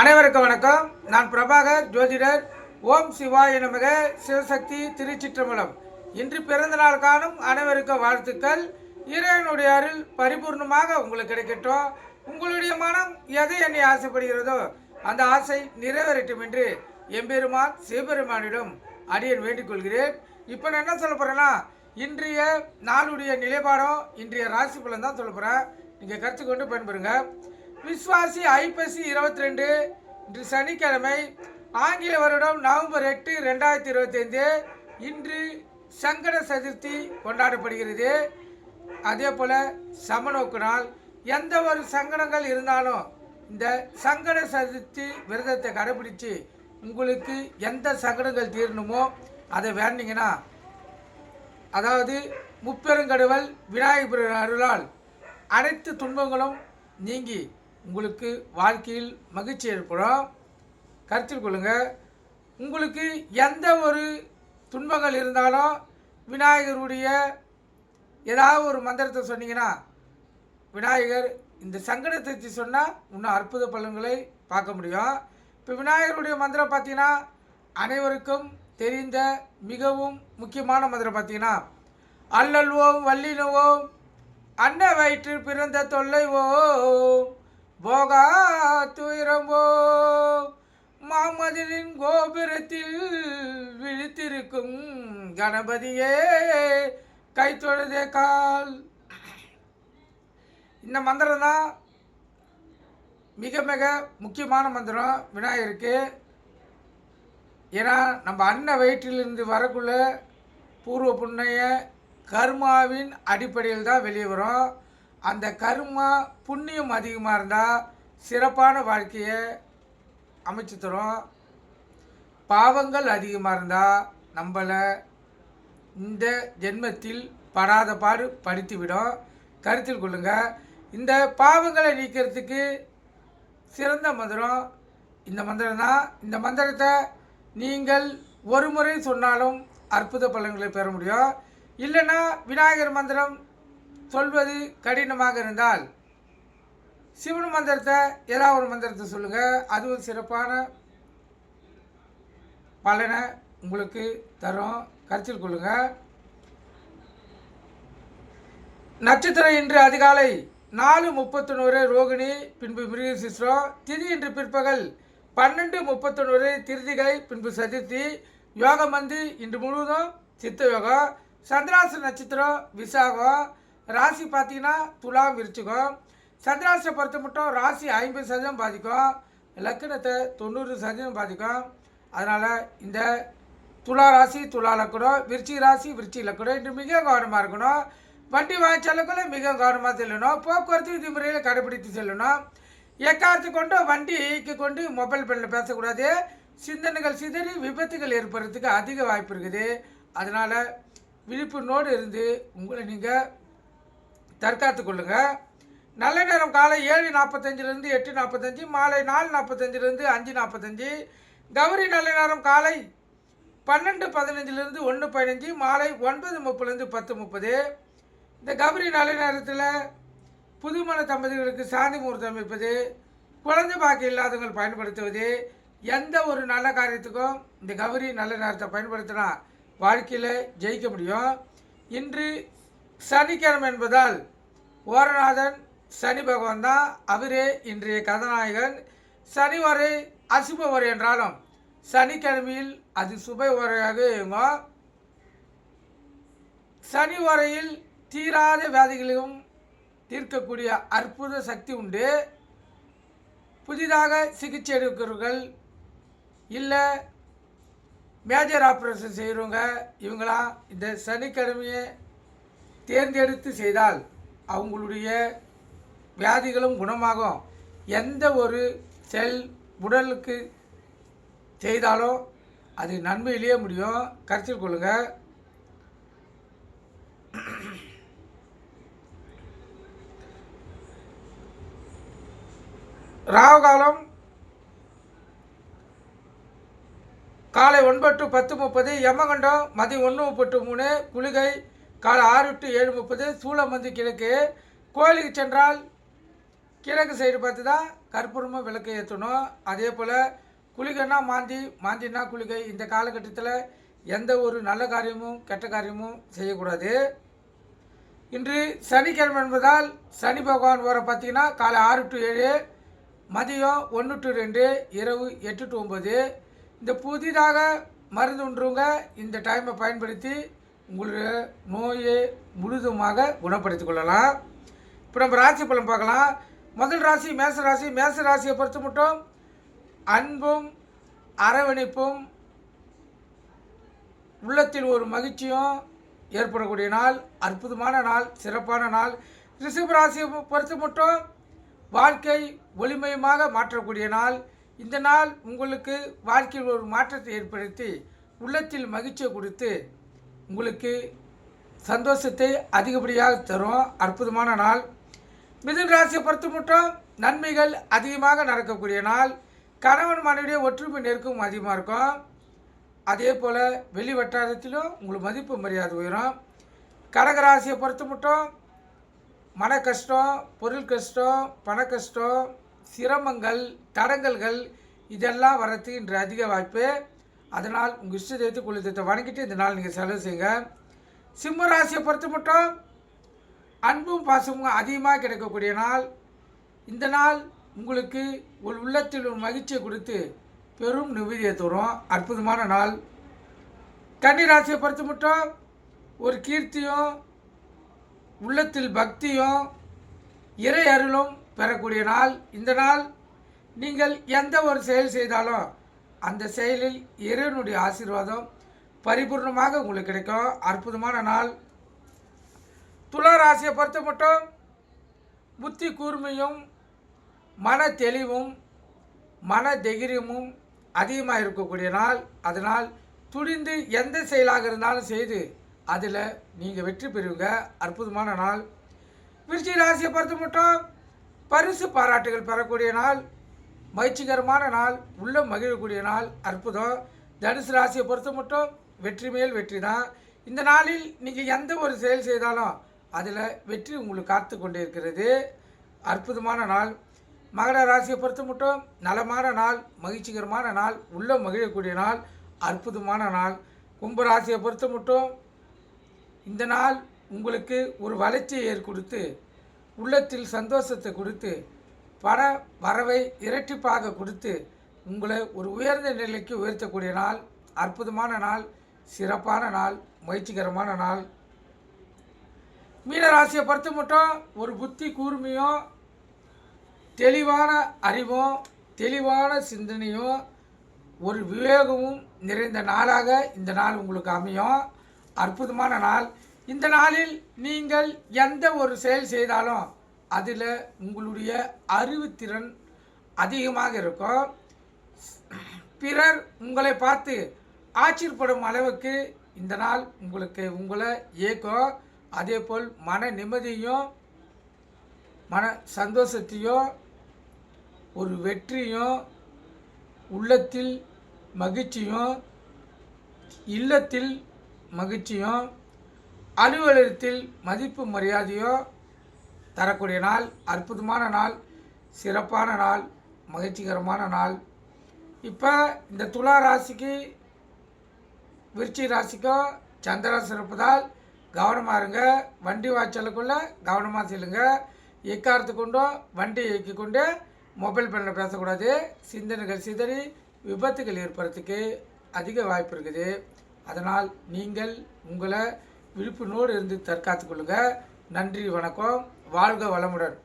அனைவருக்கும் வணக்கம். நான் பிரபாகர் ஜோதிடர். ஓம் சிவாய நமக. சிவசக்தி திருச்சிற்றம்பலம். இன்று பிறந்த நாள் காணும் அனைவருக்கும் வாழ்த்துக்கள். இறைவனுடைய அருள் பரிபூர்ணமாக உங்களுக்கு கிடைக்கட்டும். உங்களுடைய மனம் எதை என்னை ஆசைப்படுகிறதோ அந்த ஆசை நிறைவேறட்டும் என்று எம்பெருமான் சிவபெருமானிடம் அடியன் வேண்டிக் கொள்கிறேன். இப்போ நான் என்ன சொல்ல போகிறேன்னா இன்றைய நாளுடைய நிலைப்பாடம் இன்றைய ராசி பலன் தான் சொல்ல போகிறேன் நீங்கள் கற்றுக்கொண்டு பயன்பெறுங்க. விஸ்வாசி ஐப்பசி இருபத்தி ரெண்டு இன்று சனிக்கிழமை ஆங்கில வருடம் நவம்பர் எட்டு ரெண்டாயிரத்தி இருபத்தைந்து இன்று சங்கட சதுர்த்தி கொண்டாடப்படுகிறது. அதே போல் சமநோக்கு நாள் எந்த ஒரு சங்கடங்கள் இருந்தாலும் இந்த சங்கட சதுர்த்தி விரதத்தை கடைபிடித்து உங்களுக்கு எந்த சங்கடங்கள் தீரணுமோ அதை வேண்டிங்கன்னா அதாவது முப்பெருங்கடுவல் விநாயகபுர அருளால் அனைத்து துன்பங்களும் நீங்கி உங்களுக்கு வாழ்க்கையில் மகிழ்ச்சி ஏற்படும். கருத்தில் கொள்ளுங்கள் உங்களுக்கு எந்த ஒரு துன்பங்கள் இருந்தாலும் விநாயகருடைய ஏதாவது ஒரு மந்திரத்தை சொன்னீங்கன்னா விநாயகர் இந்த சங்கடத்தை சொன்னால் இன்னும் அற்புத பலன்களை பார்க்க முடியும். இப்போ விநாயகருடைய மந்திரம் பார்த்தீங்கன்னா அனைவருக்கும் தெரிந்த மிகவும் முக்கியமான மந்திரம் பார்த்தீங்கன்னா அல்லல்வோம் வல்லினுவோம் அன்ன வயிற்று பிறந்த தொல்லை ஓம் போகா துயரம்போம் மாமதிலின் கோபுரத்தில் விழித்திருக்கும் கணபதியே கை தொழுதே கால். இந்த மந்திரம் தான் மிக மிக முக்கியமான மந்திரம் விநாயகருக்கு. ஏன்னா நம்ம அன்ன வயிற்றிலிருந்து வரக்குள்ள பூர்வ புண்ணைய கர்மாவின் அடிப்படையில் தான் வெளியே வரும். அந்த கருமா புண்ணியம் அதிகமாக இருந்தால் சிறப்பான வாழ்க்கையை அமைச்சு தரும். பாவங்கள் அதிகமாக இருந்தால் நம்மளை இந்த ஜென்மத்தில் படாத பாடு படுத்திவிடும் கருத்தில் கொள்ளுங்கள் இந்த பாவங்களை நீக்கிறதுக்கு சிறந்த மந்திரம் இந்த மந்திரம் தான் இந்த மந்திரத்தை நீங்கள் ஒரு முறை சொன்னாலும் அற்புத பலன்களை பெற முடியும். இல்லைன்னா விநாயகர் மந்திரம் சொல்வது கடினமாக இருந்தால் சிவன் மந்திரத்தை ஏதாவது ஒரு மந்திரத்தை சொல்லுங்கள் அதுவும் சிறப்பான பலனை உங்களுக்கு தரும். கருத்தில் கொள்ளுங்கள் நட்சத்திரம் இன்று அதிகாலை நாலு முப்பத்தொன்று ரோகிணி பின்பு மிருகசிஸ்ரம் திதி இன்று பிற்பகல் பன்னெண்டு முப்பத்தொன்று திருதிகை பின்பு சதுர்த்தி யோகம் வந்து இன்று முழுவதும் சித்த யோகம் சந்திராச நட்சத்திரம் விசாகம் ராசி பார்த்தீங்கன்னா துலாம் விரிச்சுக்கும் சந்திராசை பொறுத்த மட்டும் ராசி ஐம்பது சதவீதம் பாதிக்கும். லக்கணத்தை தொண்ணூறு சதவீதம் பாதிக்கும். அதனால் இந்த துலா ராசி துலா லக்கணம் விருச்சி ராசி விருச்சி லக்கணம் இன்று மிக கவனமாக இருக்கணும். வண்டி வாங்கி மிக கவனமாக செல்லணும். போக்குவரத்து விதிமுறையில் கடைபிடித்து செல்லணும். எக்காரத்து கொண்டு வண்டிக்கு கொண்டு மொபைல் ஃபோனில் பேசக்கூடாது. சிந்தனைகள் சிதறி விபத்துகள் ஏற்படுறதுக்கு அதிக வாய்ப்பு இருக்குது. அதனால் விழிப்புணோடு இருந்து உங்களை நீங்கள் தற்காத்து கொள்ளுங்க. நல்ல நேரம் காலை ஏழு நாற்பத்தஞ்சிலேருந்து எட்டு நாற்பத்தஞ்சு மாலை நாலு நாற்பத்தஞ்சிலேருந்து அஞ்சு நாற்பத்தஞ்சு கௌரி நல்ல நேரம் காலை பன்னெண்டு பதினஞ்சுலேருந்து ஒன்று பதினஞ்சு மாலை ஒன்பது முப்பதுலேருந்து பத்து முப்பது. இந்த கௌரி நல்ல நேரத்தில் புதுமண தம்பதிகளுக்கு சாந்தி முகூர்த்தம் அமைப்பது குழந்தை பாக்கி இல்லாதவங்கள் பயன்படுத்துவது எந்த ஒரு நல்ல காரியத்துக்கும் இந்த கௌரி நல்ல நேரத்தை பயன்படுத்தினா வாழ்க்கையில் ஜெயிக்க முடியும். இன்று சனிக்கிழமை என்பதால் ஓரநாதன் சனி பகவான் தான். அவரே இன்றைய கதாநாயகன். சனி வரை அசுப வரை என்றாலும் சனிக்கிழமையில் அது சுப வரையாக இயங்கும் சனி வரையில் தீராத வியாதிகளையும் தீர்க்கக்கூடிய அற்புத சக்தி உண்டு. புதிதாக சிகிச்சை எடுக்கிறவர்கள் இல்லை மேஜர் ஆப்ரேஷன் செய்கிறவங்க இவங்களாம் இந்த சனிக்கிழமையை தேர்ந்தெடுத்து செய்தால் அவங்களுடைய வியாதிகளும் குணமாகும். எந்த ஒரு செல் உடலுக்கு செய்தாலும் அது நன்மையிலேயே முடியும். கருத்தில் கொள்ளுங்கள் ராகுகாலம் காலை ஒன்பது டு பத்து முப்பது யமகண்டம் மதியம் ஒன்று முப்பத்து மூணு குளிகை காலை ஆறு டு ஏழு முப்பது சூளமந்து கிழக்கு. கோயிலுக்கு சென்றால் கிழக்கு சைடு பார்த்து தான் கற்பூரமாக விளக்கு ஏற்றணும். அதே போல் குளிகைன்னா மாந்தி மாந்தினா குளிகை. இந்த காலகட்டத்தில் எந்த ஒரு நல்ல காரியமும் கெட்ட காரியமும் செய்யக்கூடாது. இன்று சனிக்கிழமை என்பதால் சனி பகவான் வர பார்த்தீங்கன்னா காலை ஆறு டு ஏழு மதியம் ஒன்று டு ரெண்டு இரவு எட்டு டு ஒம்பது இந்த புதிதாக மருந்து உண்டுறவங்க இந்த டைமை பயன்படுத்தி உங்களுடைய நோயை முழுதுமாக குணப்படுத்திக் கொள்ளலாம். இப்போ நம்ம ராசி பலன் பார்க்கலாம். முதல் ராசி மேச ராசி மேச ராசியை பொறுத்து மட்டும் அன்பும் அரவணைப்பும் உள்ளத்தில் ஒரு மகிழ்ச்சியும் ஏற்படக்கூடிய நாள் அற்புதமான நாள் சிறப்பான நாள். ரிஷப ராசியை பொறுத்து மட்டும் வாழ்க்கை ஒளிமயமாக மாற்றக்கூடிய நாள். இந்த நாள் உங்களுக்கு வாழ்க்கையில் ஒரு மாற்றத்தை ஏற்படுத்தி உள்ளத்தில் மகிழ்ச்சியை கொடுத்து உங்களுக்கு சந்தோஷத்தை அதிகப்படியாக தரும். அற்புதமான நாள். மிதுன் ராசியை பொறுத்து மட்டும் நன்மைகள் அதிகமாக நடக்கக்கூடிய நாள். கணவன் மனைவிடைய ஒற்றுமை நெருக்கம் அதிகமாக இருக்கும். அதே போல் வெளி வட்டாரத்திலும் உங்களுக்கு மதிப்பு மரியாதை உயரும். கடகராசியை பொறுத்து மட்டும் மன கஷ்டம் பொருள் கஷ்டம் பண கஷ்டம் சிரமங்கள் தடங்கல்கள் இதெல்லாம் வரத்துக்கு இன்று அதிக வாய்ப்பு. அதனால் உங்கள் இஷ்ட தெய்வத்தை குலதெய்வத்தை வணங்கிட்டு இந்த நாள் நீங்கள் செலவு செய்யுங்க. சிம்ம ராசியை பொறுத்த மட்டும் அன்பும் பாசமும் அதிகமாக கிடைக்கக்கூடிய நாள். இந்த நாள் உங்களுக்கு ஒரு உள்ளத்தில் ஒரு மகிழ்ச்சியை கொடுத்து பெரும் நிம்மதியை தரும். அற்புதமான நாள். கன்னி ராசியை பொறுத்த மட்டும் ஒரு கீர்த்தியும் உள்ளத்தில் பக்தியும் இறை அருளும் பெறக்கூடிய நாள். இந்த நாள் நீங்கள் எந்த ஒரு செயல் செய்தாலும் அந்த செயலில் இறைவனுடைய ஆசீர்வாதம் பரிபூர்ணமாக உங்களுக்கு கிடைக்கும். அற்புதமான நாள். துலா ராசியை பொறுத்த மட்டும் புத்தி கூர்மையும் மன தெளிவும் மன தைரியமும் அதிகமாக இருக்கக்கூடிய நாள். அதனால் துணிந்து எந்த செயலாக இருந்தாலும் செய்து அதில் நீங்கள் வெற்றி பெறுவீங்க அற்புதமான நாள். விருச்சி ராசியை பொறுத்த மட்டும் பரிசு பாராட்டுகள் பெறக்கூடிய நாள். மகிழ்ச்சிகரமான நாள் உள்ள மகிழக்கூடிய நாள் அற்புதம். தனுசு ராசியை பொறுத்த மட்டும் வெற்றி மேல் வெற்றி தான். இந்த நாளில் நீங்கள் எந்த ஒரு செயல் செய்தாலும் அதில் வெற்றி உங்களுக்கு காத்து கொண்டே இருக்கிறது. அற்புதமான நாள். மகர ராசியை பொறுத்த மட்டும் நலமான நாள் மகிழ்ச்சிகரமான நாள் உள்ள மகிழக்கூடிய நாள் அற்புதமான நாள். கும்ப ராசியை பொறுத்த மட்டும் இந்த நாள் உங்களுக்கு ஒரு வளர்ச்சியை ஏற்படுத்து உள்ளத்தில் சந்தோஷத்தை கொடுத்து பண வரவை இரட்டிப்பாக கொடுத்து உங்களை ஒரு உயர்ந்த நிலைக்கு உயர்த்தக்கூடிய நாள் அற்புதமான நாள் சிறப்பான நாள் முயற்சிகரமான நாள். மீனராசியை பொறுத்து மட்டும் ஒரு புத்தி கூர்மையும் தெளிவான அறிவும் தெளிவான சிந்தனையும் ஒரு விவேகமும் நிறைந்த நாளாக இந்த நாள் உங்களுக்கு அமையும். அற்புதமான நாள். இந்த நாளில் நீங்கள் எந்த ஒரு செயல் செய்தாலும் அதில் உங்களுடைய அறிவுத்திறன் அதிகமாக இருக்கும். பிறர் உங்களை பார்த்து ஆச்சரியப்படும் அளவுக்கு இந்த நாள் உங்களுக்கு உங்களை இயக்கும் அதே போல் மன நிம்மதியும் மன சந்தோஷத்தையும் ஒரு வெற்றியும் உள்ளத்தில் மகிழ்ச்சியும் இல்லத்தில் மகிழ்ச்சியும் அலுவலகத்தில் மதிப்பு மரியாதையும் தரக்கூடிய நாள் அற்புதமான நாள் சிறப்பான நாள் மகிழ்ச்சிகரமான நாள். இப்போ இந்த துலா ராசிக்கு விருச்சி ராசிக்கும் சந்திரன் இருப்பதால் கவனமாக இருங்க. வண்டி வாய்ச்சலுக்குள்ளே கவனமாக செல்லுங்க. எக்காரத்து கொண்டும் வண்டி இயக்கி கொண்டு மொபைல் ஃபோனில் பேசக்கூடாது. சிந்தனைகள் சிதறி விபத்துகள் ஏற்படுறதுக்கு அதிக வாய்ப்பு இருக்குது. அதனால் நீங்கள் உங்களை விழிப்புணோடு இருந்து தற்காத்து கொள்ளுங்கள் நன்றி வணக்கம். வாழ்க வளமுடன்.